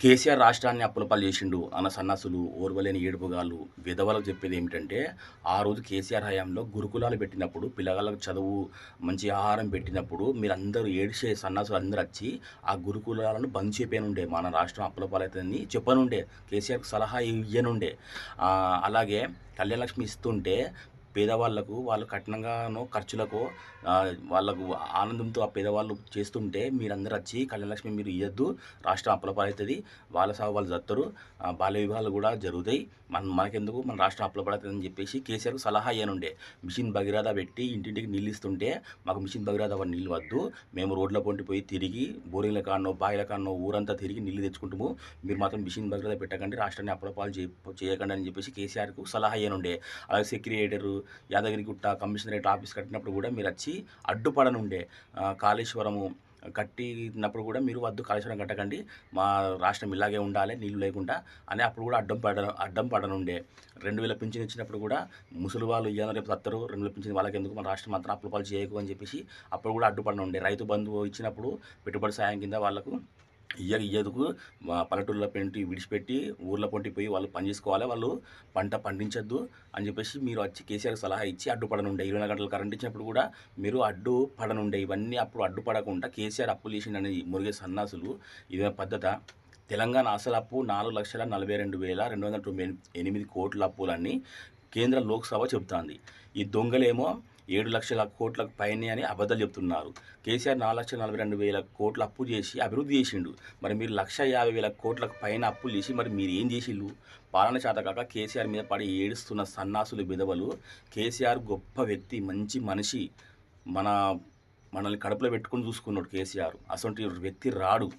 కేసీఆర్ రాష్ట్రాన్ని అప్పులపాలు చేసిండు అన్న సన్నాసులు ఓర్వలేని ఏడుపుగాళ్ళు విధవలకు చెప్పేది ఏమిటంటే ఆ రోజు కేసీఆర్ హయాంలో గురుకులాలు పెట్టినప్పుడు పిల్లగాళ్ళకు చదువు మంచి ఆహారం పెట్టినప్పుడు మీరందరూ ఏడ్చే సన్నాసులు అందరూ వచ్చి ఆ గురుకులాలను బంద్ చేయనుండే మన రాష్ట్రం అప్పులపాలవుతుందని చెప్పనుండే కేసీఆర్కి సలహా ఇవ్వనుండే అలాగే కళ్యాణలక్ష్మి ఇస్తుంటే పేదవాళ్ళకు వాళ్ళు కఠినంగానో ఖర్చులకు వాళ్ళకు ఆనందంతో ఆ పేదవాళ్ళు చేస్తుంటే మీరందరూ వచ్చి కళ్యాణలక్ష్మి మీరు ఇవ్వద్దు రాష్ట్రం అప్పులపాలవుతుంది వాళ్ళ సాగు వాళ్ళు దత్తరు ఆ, బాల్య వివాహాలు కూడా జరుగుతాయి. మన మనకెందుకు మన రాష్ట్రం అప్పులపడుతుంది చెప్పేసి కేసీఆర్కు సలహా అయ్యానుండే మిషన్ భగీరథ పెట్టి ఇంటింటికి నీళ్ళు ఇస్తుంటే మాకు మిషన్ భగీరథ వాళ్ళు నీళ్ళు వద్దు మేము రోడ్ల పొంటి పోయి తిరిగి బోరింగ్ల కానో బాయిల కాన్నో ఊరంతా తిరిగి నీళ్ళు తెచ్చుకుంటాము మీరు మాత్రం మిషన్ భగీరథ పెట్టకండి రాష్ట్రాన్ని అప్పులపాలు చేయకండి అని చెప్పేసి కేసీఆర్కు సలహా అయ్యానుండే అలాగే సెక్రటరీ యాదగిరిగుట్ట కమిషనరేట్ ఆఫీస్ కట్టినప్పుడు కూడా మీరు వచ్చి అడ్డుపడనుండే. కాళేశ్వరము కట్టినప్పుడు కూడా మీరు వద్దు కాళేశ్వరం కట్టకండి. మా రాష్ట్రం ఇలాగే ఉండాలి నీళ్ళు లేకుండా అని అప్పుడు కూడా అడ్డం పడ అడ్డం పడనుండే. రెండు వేల పింఛన్ ఇచ్చినప్పుడు కూడా ముసలి వాళ్ళు ఇయ్యాలని రేపు తత్తరు రెండు వేల పింఛన్ వాళ్ళకి ఎందుకు మన రాష్ట్రం మాత్రం అప్పుల పాలు చేయకు అని చెప్పేసి అప్పుడు కూడా అడ్డుపడనుండే. రైతు బంధువు ఇచ్చినప్పుడు పెట్టుబడి సాయం కింద వాళ్ళకు ఇయ్యకు ఇయ్యదుకు. మా పల్లెటూళ్ళ పెంటి విడిచిపెట్టి ఊర్ల పొంటి పోయి వాళ్ళు పని చేసుకోవాలి. వాళ్ళు పంట పండించొద్దు అని చెప్పేసి మీరు వచ్చి కేసీఆర్ సలహా ఇచ్చి అడ్డుపడనుండే. ఇరవై నాలుగు గంటలు కరెంట్ ఇచ్చినప్పుడు కూడా మీరు అడ్డు పడనుండే ఇవన్నీ అప్పుడు అడ్డుపడకుండా కేసీఆర్ అప్పులు చేసిండని మురిగే సన్నాసులు. ఇదే పద్ధత. తెలంగాణ అసలు అప్పు నాలుగు లక్షల నలభై రెండు వేల రెండు వందల తొంభై ఎనిమిది కోట్ల అప్పులన్నీ కేంద్ర లోక్సభ చెబుతోంది. ఈ దొంగలేమో ఏడు లక్షల కోట్లకు పైనే అని అబద్ధాలు చెప్తున్నారు. కేసీఆర్ నాలుగు లక్షల నలభై రెండు వేల కోట్ల అప్పు చేసి అభివృద్ధి చేసిండు. మరి మీరు లక్ష యాభై వేల కోట్లకు పైన అప్పులు చేసి మరి మీరు ఏం చేసిండు పాలన చేత కాక కేసీఆర్ మీద పడి ఏడుస్తున్న సన్నాసులు విధవలు కేసీఆర్ గొప్ప వ్యక్తి మంచి మనిషి. మన మనల్ని కడుపులో పెట్టుకొని చూసుకున్నాడు కేసీఆర్. అసలు వ్యక్తి రాడు.